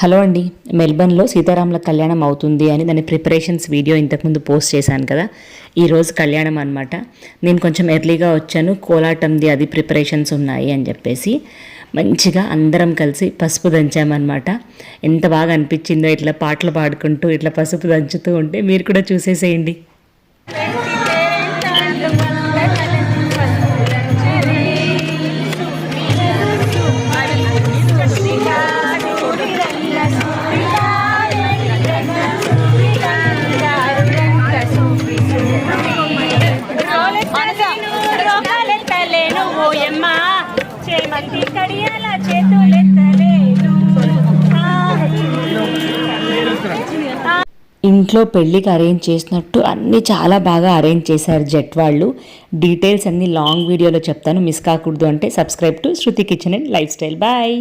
Hello అండి మెల్బర్న్లో సీతారాముల కళ్యాణం అవుతుంది అని దాని ప్రిపరేషన్స్ వీడియో ఇంతకుముందు పోస్ట్ చేశాను కదా. ఈరోజు కళ్యాణం అనమాట నేను కొంచెం ఎర్లీగా వచ్చాను కోలాటంది అది ప్రిపరేషన్స్ ఉన్నాయి అని చెప్పేసి మంచిగా అందరం కలిసి పసుపు దంచామన్నమాట. ఎంత బాగా అనిపించిందో ఇట్లా పాటలు పాడుకుంటూ ఇట్లా పసుపు దంచుతూ ఉంటే మీరు కూడా చూసేసేయండి. చేమంతి కడియాల ఇంట్లో పెళ్ళికి అరేంజ్ చేసినట్టు అన్నీ చాలా బాగా అరేంజ్ చేశారు జెట్ వాళ్ళు. డీటెయిల్స్ అన్ని లాంగ్ వీడియోలో చెప్తాను. మిస్ కాకూడదు అంటే subscribe to Shruthi kitchen and lifestyle. Bye.